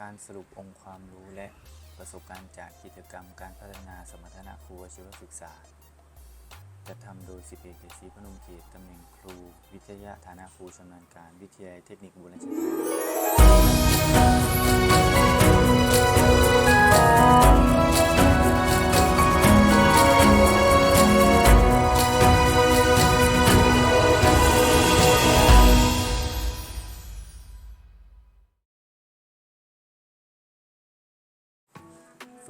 การสรุปองค์ความรู้และประสบการณ์จากกิจกรรมการพัฒนาสมรรถนะครูอาชีวศึกษาจัดทำโดยสิบเอกเดชศรีพนมเขตตำแหน่งครู วิทยาฐานะครูชำนาญการ วิทยาเทคนิคบุรีรัมย์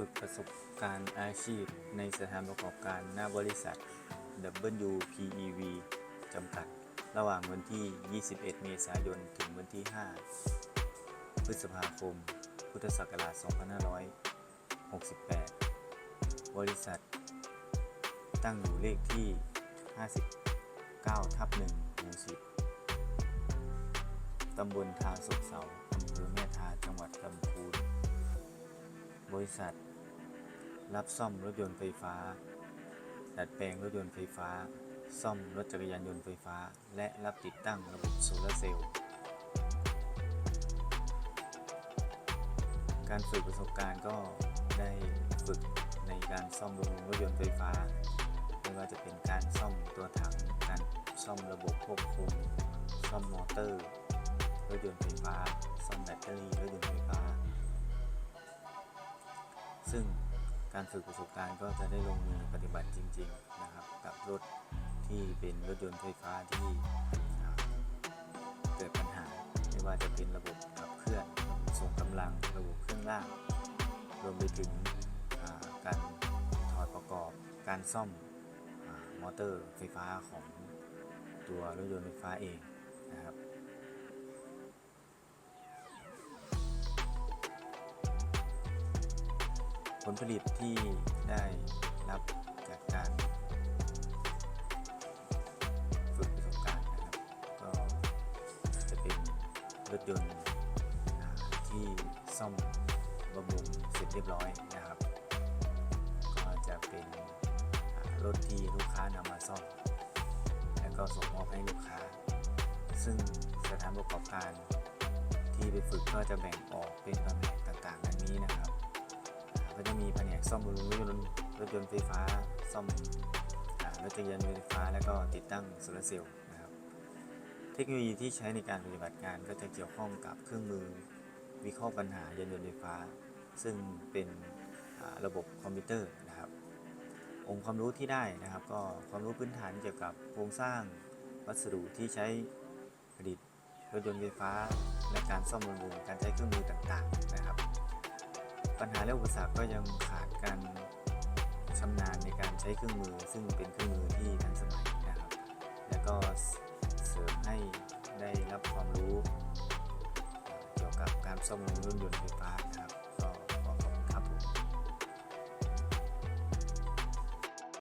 ฝึกประสบการณ์อาชีพในสถานประกอบการหน้าบริษัท WPEV จำกัด ระหว่างวันที่ 21 เมษายน ถึงวันที่ 5 พฤษภาคม พุทธศักราช 2568 บริษัท ตั้งอยู่เลขที่ 59 ทับ1หมู่10ตำบลทาสุกเสาอำเภอแม่ทา จังหวัดลำพูนบริษัท รับซ่อมรถยนต์ไฟฟ้า ดัดแปลงรถยนต์ไฟฟ้า ซ่อมรถจักรยานยนต์ไฟฟ้า และรับติดตั้งระบบโซลาเซลล์ การฝึกประสบการณ์ก็ได้ฝึกในการซ่อมบำรุงรถยนต์ไฟฟ้า ไม่ว่าจะเป็นการซ่อมตัวถัง การซ่อมระบบควบคุม ซ่อมมอเตอร์รถยนต์ไฟฟ้า ซ่อมแบตเตอรี่รถยนต์ไฟฟ้า ซึ่ง การฝึกประสบการณ์ก็จะได้ลงมือปฏิบัติจริง ๆนะครับ กับรถที่เป็นรถยนต์ไฟฟ้าที่เกิดปัญหาไม่ว่าจะเป็นระบบขับเคลื่อนระบบส่งกำลังระบบเครื่องล่าง รวมไปถึงการถอดประกอบการซ่อมอมอเตอร์ไฟฟ้าของตัวรถยนต์ไฟฟ้าเองนะครับ ผลผลิตที่ได้รับจากการฝึกประสบการณ์นะครับ ก็จะเป็นรถยนต์ที่ซ่อมบำรุงเสร็จเรียบร้อยนะครับ ก็จะเป็นรถที่ลูกค้านำมาซ่อม แล้วก็ส่งมอบให้ลูกค้า ซึ่งสถานประกอบการที่ไปฝึกก็จะแบ่งออกเป็นแผนกต่ง ซ่อมบำรุงรถยนต์รถยนต์ไฟฟ้า ซ่อมรถจักรยานยนต์ไฟฟ้า แล้วก็ติดตั้งโซลาร์เซลล์นะครับ เทคโนโลยีที่ใช้ในการปฏิบัติงานก็จะเกี่ยวข้องกับเครื่องมือวิเคราะห์ปัญหายานยนต์ไฟฟ้า ซึ่งเป็นระบบคอมพิวเตอร์นะครับ องค์ความรู้ที่ได้นะครับ ก็ความรู้พื้นฐานเกี่ยวกับโครงสร้างวัสดุที่ใช้ผลิตรถยนต์ไฟฟ้า และการซ่อมบำรุงการใช้เครื่องมือต่างๆนะครับ ปัญหาและอุปสรรคก็ยังขาดการชำนาญในการใช้เครื่องมือ ซึ่งเป็นเครื่องมือที่ทันสมัยนะครับ และก็เสริมให้ได้รับความรู้ เกี่ยวกับการซ่อมบำรุงรถยนต์ไฟฟ้า